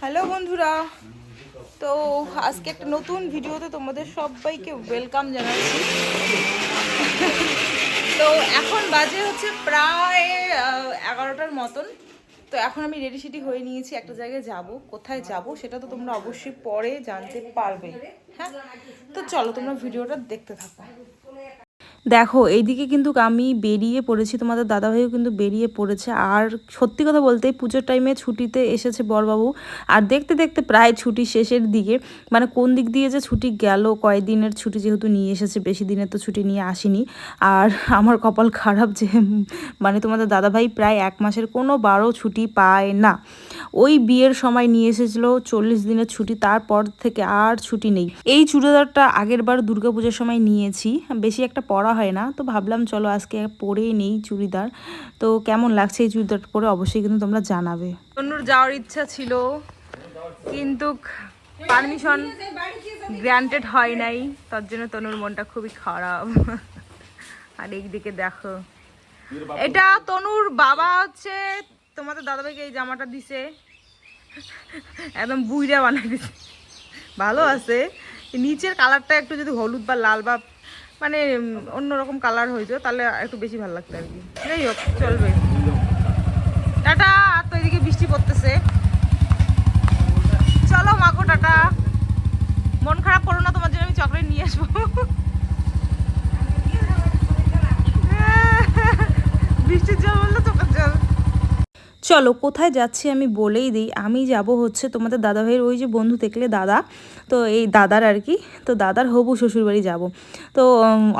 Hello বন্ধুরা, তো আজকে একটা নতুন ভিডিওতে তোমাদের সবাইকে ওয়েলকাম জানাচ্ছি। তো এখন বাজে হচ্ছে প্রায় এগারোটার মতন। তো এখন আমি রেডি সেডি হয়ে নিয়েছি, একটা জায়গায় যাব, কোথায় যাব সেটা তো তোমরা অবশ্যই পরে জানতে পারবে। হ্যাঁ? তো চলো তোমরা ভিডিওটা দেখতে থাকো। দেখো, এইদিকে কিন্তু আমি বেরিয়ে পড়েছি, তোমাদের দাদাভাইও কিন্তু বেরিয়ে পড়েছে। আর সত্যি কথা বলতে, পুজোর টাইমে ছুটিতে এসেছে বরবাবু। আর দেখতে দেখতে প্রায় ছুটি শেষের দিকে মানে কোন দিক দিয়ে যে ছুটি গেল কয়েকদিনের ছুটি যেহেতু নিয়ে এসেছে, বেশি দিনের তো ছুটি নিয়ে আসেনি। আর আমার কপাল খারাপ যে মানে তোমাদের দাদাভাই প্রায় এক মাসের কোনো বারো ছুটি পায় না। ওই বিয়ের সময় নিয়ে এসেছিল, চল্লিশ দিনের ছুটি, তারপর থেকে আর ছুটি নেই। এই চুড়িদারটা আগের বার দুর্গাপুজোর সময় নিয়েছি। বেশি একটা পরা হয় না, তো ভাবলাম চলো আজকে পরেই নেই চুড়িদার। তো কেমন লাগছে এই চুড়িদারটা পরে? অবশ্যই কিন্তু তোমরা জানাবে। তনুর যাওয়ার ইচ্ছা ছিল, কিন্তু পারমিশন গ্র্যান্টেড হয় নাই, তার জন্য তনুর মনটা খুবই খারাপ। আর এইদিকে দেখো, এটা তনুর বাবা হচ্ছে তোমাদের দাদাভাইকে এই জামাটা দিছে। একদম বুইরা বানাই দিছে। ভালো আছে। নিচের কালারটা একটু যদি হলুদ বা লাল বা মানে অন্যরকম কালার হয়েছে তাহলে একটু বেশি ভালো লাগতো আর কি। যাই হোক, চলবে টাটা আর তো এদিকে বৃষ্টি পড়তেছে চলো মাকো টাটা মন খারাপ করো না তোমার জন্য আমি চকলেট নিয়ে আসব বৃষ্টির জল বলল চোখের জল চলো, কোথায় যাচ্ছি আমি বলেই দিই। আমি যাব হচ্ছে তোমাদের দাদাভাইয়ের ওই যে বন্ধু দেখলে, দাদা। তো এই দাদার আর কি, তো দাদার হবু শ্বশুরবাড়ি যাব। তো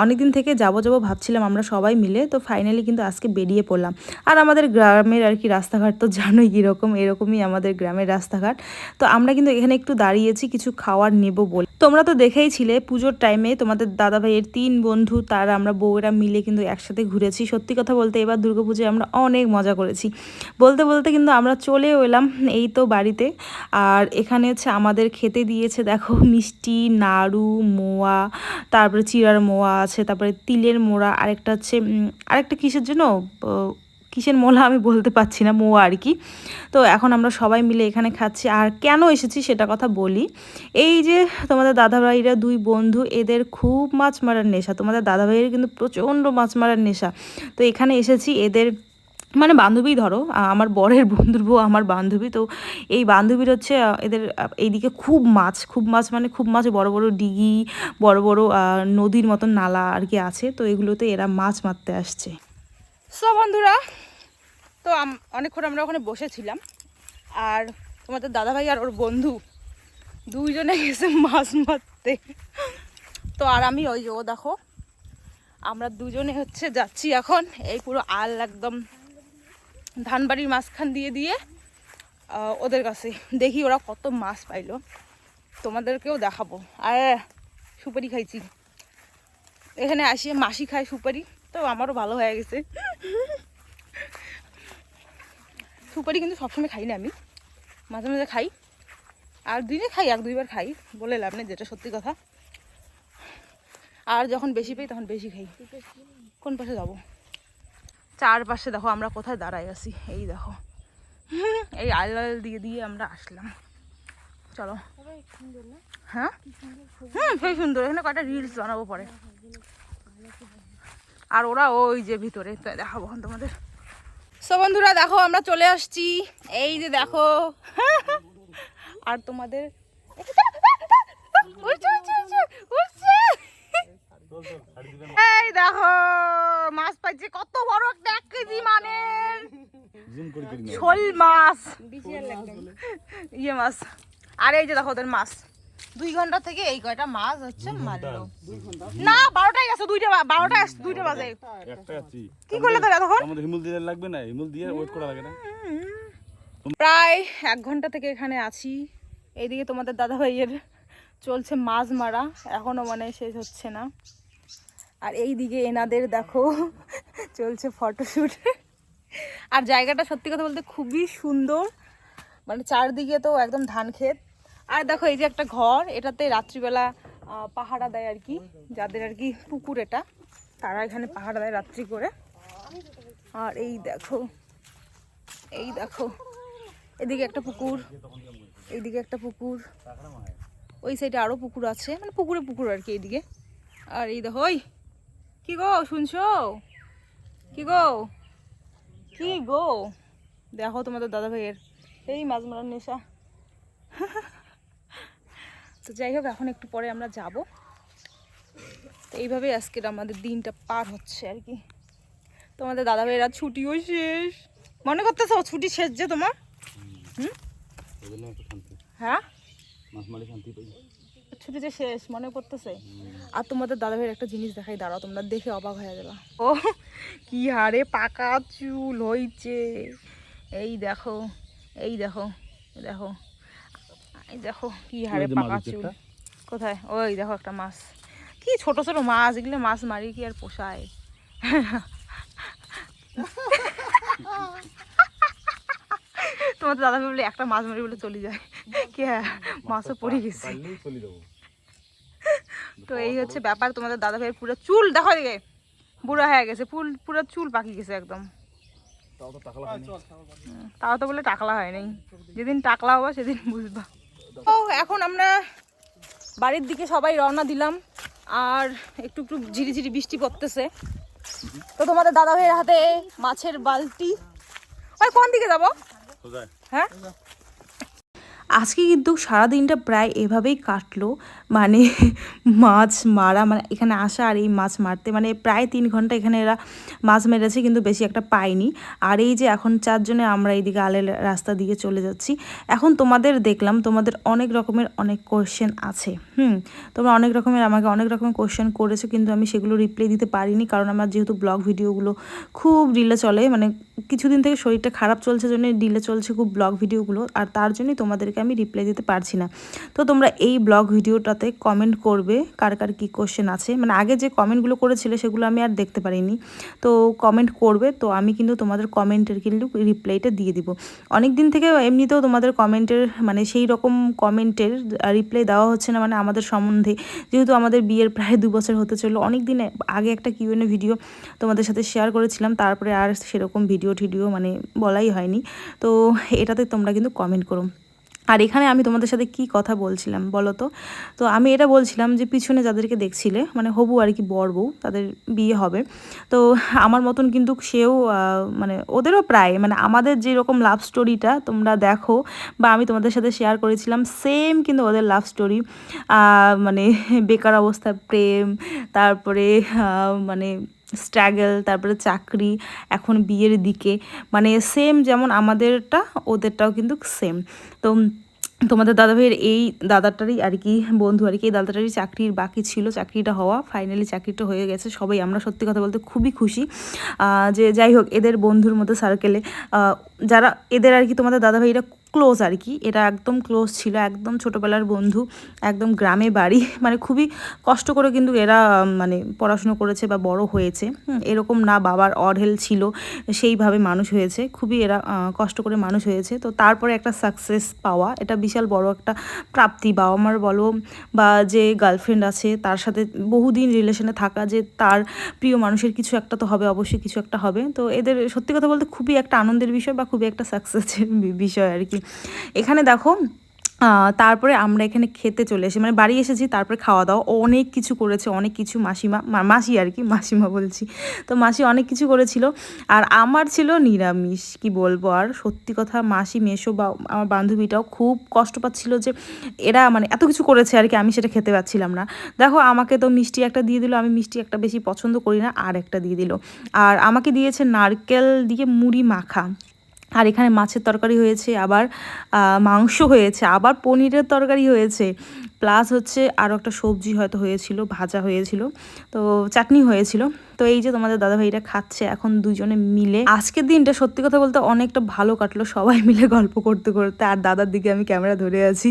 অনেক দিন থেকে যাব যাব ভাবছিলাম আমরা সবাই মিলে, তো ফাইনালি কিন্তু আজকে বেরিয়ে পড়লাম। আর আমাদের গ্রামের আর কি রাস্তাঘাট তো জানোই কীরকম, এরকমই আমাদের গ্রামের রাস্তাঘাট। তো আমরা কিন্তু এখানে একটু দাঁড়িয়েছি, কিছু খাওয়ার নেব বলে। তোমরা তো দেখেইছিলে পুজোর টাইমে তোমাদের দাদাভাইয়ের তিন বন্ধু, তার আমরা বউয়েরা মিলে কিন্তু একসাথে ঘুরেছি। সত্যি কথা বলতে এবার দুর্গাপুজোয় আমরা অনেক মজা করেছি। বলতে বলতে কিন্তু আমরা চলেও এলাম এই তো বাড়িতে। আর এখানে হচ্ছে আমাদের খেতে দিয়েছে, দেখো মিষ্টি, নাড়ু, মোয়া, তারপরে চিড়ার মোয়া আছে, তারপরে তিলের মোড়া, আরেকটা হচ্ছে আরেকটা কিসের জন্য? কিসের মোলা আমি বলতে পারছি না, মোয়া আর কি। তো এখন আমরা সবাই মিলে এখানে খাচ্ছি। আর কেন এসেছি সেটা কথা বলি। এই যে তোমাদের দাদাভাইরা দুই বন্ধু, এদের খুব মাছ মারার নেশা। তোমাদের দাদাভাইয়ের কিন্তু প্রচণ্ড মাছ মারার নেশা। তো এখানে এসেছি, এদের মানে বান্ধবী ধরো আমার বরের বন্ধুর বউ, আমার বান্ধবী, তো এই বান্ধবীর হচ্ছে এদের এইদিকে খুব মাছ খুব মাছ মানে খুব মাছ, বড় বড় ডিগি, বড় বড় নদীর মতন নালা আর কি আছে, তো এগুলোতে এরা মাছ মারতে আসছে। সো বন্ধুরা, তো অনেকক্ষণ আমরা ওখানে বসেছিলাম, আর তোমাদের দাদাভাই আর ওর বন্ধু দুইজনে গেছে মাছ মারতে। তো আর আমি ওই ও দেখো, আমরা দুজনে হচ্ছে যাচ্ছি এখন, এই পুরো আল একদম ধানবাড়ির মাঝখান দিয়ে দিয়ে ওদের কাছে। দেখি ওরা কত মাছ পাইলো। তোমাদেরকেও দেখাবো। আর সুপারি খাইছি। এখানে আসি মাসি খায় সুপারি। তো আমারও ভালো হয়ে গেছে। সুপারি কিন্তু সবসময় খাই না আমি। মাঝে মাঝে খাই। আর দিনে খাই, এক দুইবার খাই। বলে লাভ নেই, যেটা সত্যি কথা। আর যখন বেশি পাই তখন বেশি খাই। কোন পাশে যাব? চারপাশে দেখো আমরা কোথায় দাঁড়াই আছি। এই দেখো। এই আল আল দিয়ে দিয়ে আমরা আসলাম। চলো। হ্যাঁ? হুম, সেই সুন্দর। এখানে কয়টা রিলস বানাবো পরে। আর ওরা ওই যে ভিতরে দেখাবো তোমাদের। সো বন্ধুরা, দেখো, আমরা চলে আসছি। এই যে দেখো। আর তোমাদের এই দেখো মাছ পাইছে কত বড় একটা এক কেজি মানের। শোল মাছ। ইয়ে মাছ। আর এই যে দেখো ওদের মাছ। দুই ঘণ্টা থেকে এই কয়টা মাছ হচ্ছে মারলো। না বারোটায় গেছে দুইটা বারোটায় আসছে দুইটা বাজে। কি করলে তোরা তখন? আমাদের হিমুল দিলে লাগবে না হিমুল দিয়ে ওয়েট করা লাগে না। প্রায় এক ঘণ্টা থেকে এখানে আছি। এইদিকে তোমাদের দাদা ভাইয়ের চলছে মাছ মারা। এখনও মানে শেষ হচ্ছে না। আর এই দিকে এনাদের দেখো, চলছে ফটোশ্যুট আর জায়গাটা সত্যি কথা বলতে খুবই সুন্দর মানে চারদিকে তো একদম ধান ক্ষেত। আর দেখো এই যে একটা ঘর, এটাতে রাত্রিবেলা পাহারা দেয় আর কি, যাদের আর কি পুকুর এটা, তারা এখানে পাহারা দেয় রাত্রি করে। আর এই দেখো এই দেখো, এদিকে একটা পুকুর, এইদিকে একটা পুকুর, ওই সাইডে আরও পুকুর আছে মানে পুকুরে পুকুর আর কি এইদিকে। আর এই দেখো, ওই কি গো শুনছো? কি গো? কি গো? দেখো তোমাদের দাদা ভাইয়ের এই মাছ মারার নেশা। তো যাই হোক এখন একটু পরে আমরা যাব। তো এইভাবেই আজকের আমাদের দিনটা পার হচ্ছে আর কি। তোমাদের দাদা ভাইয়ের ছুটিও শেষ। মনে করতেছো ছুটি শেষ যে তোমার? শান্তি। হ্যাঁ? মাছ মারি শান্তি পাই। ছুটি যে শেষ মনে পড়তেছে। আর তোমাদের দাদা ভাইয়ের একটা জিনিস দেখাই দাঁড়াও তোমরা দেখে অবাক হয়ে যাবে। ও কি হারে পাকা চুল হইছে। এই দেখো এই দেখো দেখো এই দেখো কি হারে পাকা চুল। কোথায়? ওই দেখো একটা মাছ। কি ছোট ছোট মাছ এগুলো মাছ মারি কি আর পোষায়? তোমাদের দাদা ভাই বলে একটা মাছ মারি বলে চলে যায়। কি হ্যাঁ মাছও পড়ে গেছে। তো এই হচ্ছে ব্যাপার তোমাদের দাদা ভাইয়ের পুরো চুল দেখো দিকে বুড়া হয়ে গেছে ফুল পুরো চুল পাকি গেছে একদম। তাও তো বলে টাকলা হয় নাই যেদিন টাকলা হব সেদিন বুঝবা। ও এখন আমরা বাড়ির দিকে সবাই রওনা দিলাম আর একটু একটু ঝিরি ঝিরি বৃষ্টি পড়তেছে। তো তোমাদের দাদা ভাইয়ের হাতে মাছের বালতি। ওই কোন দিকে যাব? হ্যাঁ? আজকে কিন্তু সারাদিনটা প্রায় এভাবেই কাটলো। মানে মাছ মারা মানে এখানে আসা আর এই মাছ মারতে মানে প্রায় তিন ঘণ্টা এখানে এরা মাছ মেরেছে কিন্তু বেশি একটা পাইনি। আর এই যে এখন চারজনে আমরা এইদিকে আলের রাস্তা দিয়ে চলে যাচ্ছি। এখন তোমাদের দেখলাম তোমাদের অনেক রকমের অনেক কোয়েশ্চেন আছে। হুম তোমরা অনেক রকমের আমাকে অনেক রকমের কোয়েশ্চেন করেছ কিন্তু আমি সেগুলো রিপ্লাই দিতে পারিনি কারণ আমার যেহেতু ব্লগ ভিডিওগুলো খুব রিলে চলে মানে কিছুদিন থেকে শরীরটা খারাপ চলছে জন্য ডিলে চলছে খুব ব্লগ ভিডিওগুলো আর তার জন্যই তোমাদেরকে আমি রিপ্লাই দিতে পারছি না। তো তোমরা এই ব্লগ ভিডিওটাতে কমেন্ট করবে, কার কার কী কোশ্চেন আছে। মানে আগে যে কমেন্টগুলো করেছিলে, সেগুলো আমি আর দেখতে পারিনি। তো কমেন্ট করবে, তো আমি কিন্তু তোমাদের কমেন্টের কিন্তু রিপ্লাইটা দিয়ে দিব। অনেক দিন থেকে এমনিতেও তোমাদের কমেন্টের মানে সেই রকম কমেন্টের রিপ্লাই দেওয়া হচ্ছে না মানে আমাদের সম্বন্ধে। যেহেতু আমাদের বিয়ের প্রায় দু বছর হতে চলল অনেক দিন আগে একটা কিউএনএ ভিডিও তোমাদের সাথে শেয়ার করেছিলাম, তারপরে আর সেরকম ভিডিও টিডিও মানে বলাই হয়নি। তো এটাতে তোমরা কিন্তু কমেন্ট করো। আর এখানে আমি তোমাদের সাথে কি কথা বলছিলাম বলো তো? তো আমি এটা বলছিলাম যে পিছনে যাদেরকে দেখছিলে মানে হবু আর কি বর বউ, তাদের বিয়ে হবে। তো আমার মতন কিন্তু সেও মানে ওদেরও প্রায় মানে আমাদের যেরকম লাভ স্টোরিটা তোমরা দেখো বা আমি তোমাদের সাথে শেয়ার করেছিলাম সেম কিন্তু ওদের লাভ স্টোরি মানে বেকার অবস্থা, প্রেম, তারপরে মানে স্ট্রাগল তারপরে চাকরি, এখন বিয়ের দিকে মানে সেম যেমন আমাদেরটা, ওদেরটাও কিন্তু সেম তো তোমাদের দাদাভাইয়ের এই দাদাটারই আর কি বন্ধু, আর কি এই দাদাটারই চাকরির বাকি ছিল, চাকরিটা হওয়া ফাইনালি চাকরিটা হয়ে গেছে, সবাই আমরা সত্যি কথা বলতে খুবই খুশি। যে যাই হোক, এদের বন্ধুর মতো সার্কেলে যারা, এদের আর কি তোমাদের দাদাভাইরা ক্লোজ আর কি এটা একদম ক্লোজ ছিল, একদম ছোটোবেলার বন্ধু, একদম গ্রামে বাড়ি। মানে খুবই কষ্ট করে কিন্তু এরা মানে পড়াশুনো করেছে বা বড় হয়েছে। এরকম না বাবার অঢেল ছিল, সেইভাবে মানুষ হয়েছে। খুবই এরা কষ্ট করে মানুষ হয়েছে। তো তারপরে একটা সাকসেস পাওয়া, এটা বিশাল বড় একটা প্রাপ্তি। বাবা মার বলো বা যে গার্লফ্রেন্ড আছে, তার সাথে বহুদিন রিলেশনে থাকা যে তার প্রিয় মানুষের কিছু একটা তো হবে, অবশ্যই কিছু একটা হবে। তো এদের সত্যি কথা বলতে খুবই একটা আনন্দের বিষয় বা খুবই একটা সাকসেসের বিষয় আর কি এখানে দেখো তারপরে আমরা এখানে খেতে চলে এসেছি। মানে বাড়ি এসেছি, তারপরে খাওয়া দাওয়া। অনেক কিছু করেছে, অনেক কিছু মাসিমা মাসি আর কি, মাসিমা বলছি। তো মাসি অনেক কিছু করেছিল। আর আমার ছিল নিরামিষ, কি বলব? আর সত্যি কথা, মাসি মেশো বা আমার বান্ধবীটাও খুব কষ্ট পাচ্ছিল যে এরা মানে এত কিছু করেছে আর কি, আমি সেটা খেতে পাচ্ছিলাম না। দেখো, আমাকে তো মিষ্টি একটা দিয়ে দিল, আমি মিষ্টি একটা বেশি পছন্দ করি না, আর একটা দিয়ে দিল। আর আমাকে দিয়েছে নারকেল দিয়ে মুড়ি মাখা। আর এখানে মাছের তরকারি হয়েছে, আবার মাংস হয়েছে, আবার পনিরের তরকারি হয়েছে। প্লাস হচ্ছে আরও একটা সবজি হয়তো হয়েছিল, ভাজা হয়েছিল। তো চাটনি হয়েছিল। তো এই যে তোমাদের দাদা ভাইরা খাচ্ছে, এখন দুজনে মিলে আজকের দিনটা সত্যি কথা বলতে অনেকটা ভালো কাটলো, সবাই মিলে গল্প করতে করতে। আর দাদার দিকে আমি ক্যামেরা ধরে আছি,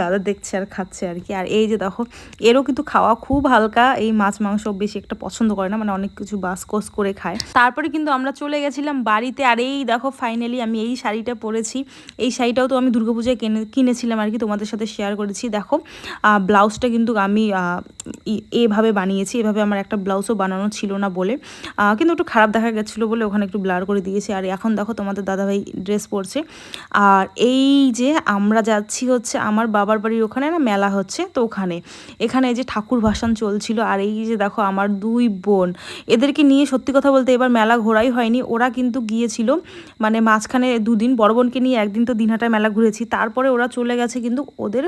দাদা দেখছে আর খাচ্ছে আর কি। আর এই যে দেখো, এরও কিন্তু খাওয়া খুব হালকা, এই মাছ মাংস বেশি একটা পছন্দ করে না মানে অনেক কিছু বাস বাসকোস করে খায়। তারপরে কিন্তু আমরা চলে গেছিলাম বাড়িতে, আর এই দেখো ফাইনালি আমি এই শাড়িটা পরেছি। এই শাড়িটাও তো আমি দুর্গাপূজায় কিনে, কিনেছিলাম আর কি, তোমাদের সাথে শেয়ার করেছি। দেখো ব্লাউজটা কিন্তু আমি এভাবে বানিয়েছি, এভাবে আমার একটা ব্লাউজও বানানো ছিল। ছিল না বলে। কিন্তু একটু খারাপ দেখা গেছিল বলে ওখানে একটু ব্লার করে দিয়েছে। আর এখন দেখো তোমাদের দাদাভাই ড্রেস পরছে। আর এই যে আমরা যাচ্ছি হচ্ছে আমার বাবার বাড়ির ওখানে না মেলা হচ্ছে, তো ওখানে। এখানে যে ঠাকুর ভাসান চলছিল আর এই যে দেখো আমার দুই বোন। এদেরকে নিয়ে সত্যি কথা বলতে এবার মেলা ঘোরাই হয়নি। ওরা কিন্তু গিয়েছিল মানে মাঝখানে দুদিন বড় বোনকে নিয়ে একদিন তো দিনহাটায় মেলা ঘুরেছি। তারপরে ওরা চলে গেছে কিন্তু ওদের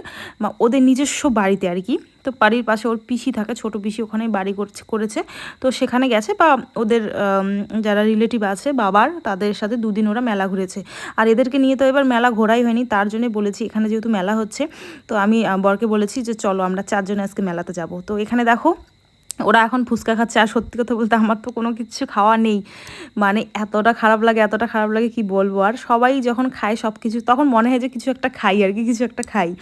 ওদের নিজস্ব বাড়িতে আর কি। তো বাড়ির পাশে ওর পিসি থাকে, ছোট পিসি ওখানে বাড়ি করছে, করেছে। তো সেখানে গেছে বা ওদের যারা রিলেটিভ আছে, বাবার, তাদের সাথে দুদিন ওরা মেলা ঘুরেছে। আর এদেরকে নিয়ে তো এবার মেলা ঘোরাই হয়নি, তার জন্য বলেছি এখানে যেহেতু মেলা হচ্ছে, তো আমি বরকে বলেছি যে চলো আমরা চারজনে আজকে মেলাতে যাব। তো এখানে দেখো ওরা এখন ফুচকা খাচ্ছে আর সত্যি কথা বলতে আমার তো কোনো কিছু খাওয়া নেই। মানে এতটা খারাপ লাগে এতটা খারাপ লাগে কি বলব? আর সবাই যখন খায় সব কিছু তখন মনে হয় যে কিছু একটা খাই আর কি কিছু একটা খাই।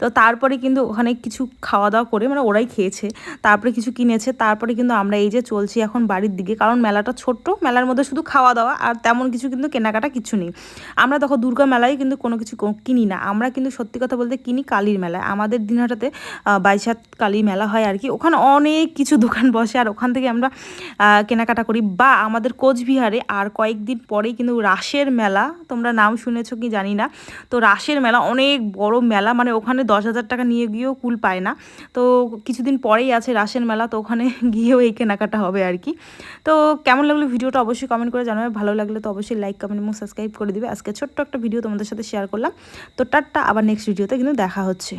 তো তারপরে কিন্তু ওখানে কিছু খাওয়া দাওয়া করে মানে ওরাই খেয়েছে। তারপরে কিছু কিনেছে তারপরে কিন্তু আমরা এই যে চলছি এখন বাড়ির দিকে কারণ মেলাটা ছোট্ট মেলার মধ্যে শুধু খাওয়া দাওয়া আর তেমন কিছু কিন্তু কেনাকাটা কিছু নেই। আমরা দেখো দুর্গা মেলায় কিন্তু কোনো কিছু কিনি না আমরা কিন্তু সত্যি কথা বলতে কিনি কালীর মেলায়। আমাদের দিনহাটাতে আহ, বাইশাত কালী মেলা হয় আর কি। ওখানে অনেক কিছু দোকান বসে আর ওখান থেকে আমরা কেনাকাটা করি। বা আমাদের কোচবিহারে আর কয়েকদিন পরেই কিন্তু রাসের মেলা, তোমরা নাম শুনেছো কি জানি না? তো রাসের মেলা অনেক বড় মেলা মানে ওখানে দশ হাজার টাকা নিয়ে গিয়েও কুল পায় না। তো কিছুদিন পরেই আছে রাসের মেলা, তো ওখানে গিয়েও এই কেনাকাটা হবে আর কি। তো কেমন লাগল ভিডিওটা অবশ্যই কমেন্ট করে জানাবে, ভালো লাগলে তো অবশ্যই লাইক কমেন্ট এবং সাবস্ক্রাইব করে দিবে। আজকে ছোট্ট একটা ভিডিও তোমাদের সাথে শেয়ার করলাম। তো টাট্টা আবার নেক্সট ভিডিওতে কিন্তু দেখা হচ্ছে।